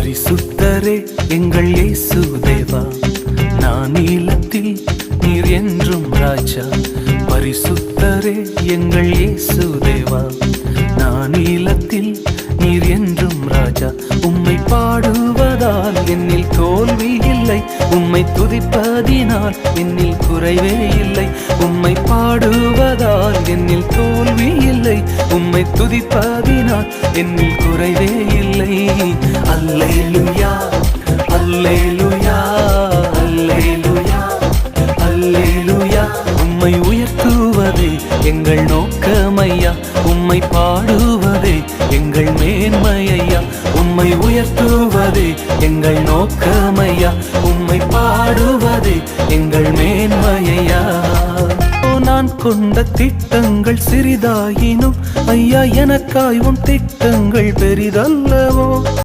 பரிசுத்தரே எங்கள் இயேசு தேவா நான் நீலத்தில் நீர் என்றும் ராஜா. பரிசுத்தரே எங்கள் இயேசு தேவா நான் நீலத்தில் நீர் என்றும் ராஜா. உம்மை பாடுவதால் என்னில் தோல்வி இல்லை. உம்மை துதிப்பதினால் என்னில் குறைவே இல்லை. உம்மை பாடுவதால் என்னில் தோல்வி இல்லை. உம்மை துதிப்பதினால் என்னில் குறைவே இல்லை. அல்லேலுயா அல்லேலுயா அல்லேலுயா அல்லேலுயா உம்மை உயர்த்துவதே எங்கள் நோக்கமையா. உம்மை பாடுவதே எங்கள் மேன்மையா உம்மை உயர்த்துவதே எங்கள் நோக்கமையா. உம்மை பாடுவதே எங்கள் மேன்மையா நான் கொண்ட திட்டங்கள் சிறிதாயினும் ஐயா எனக்காய் உன் திட்டங்கள் பெரிதல்லவோ.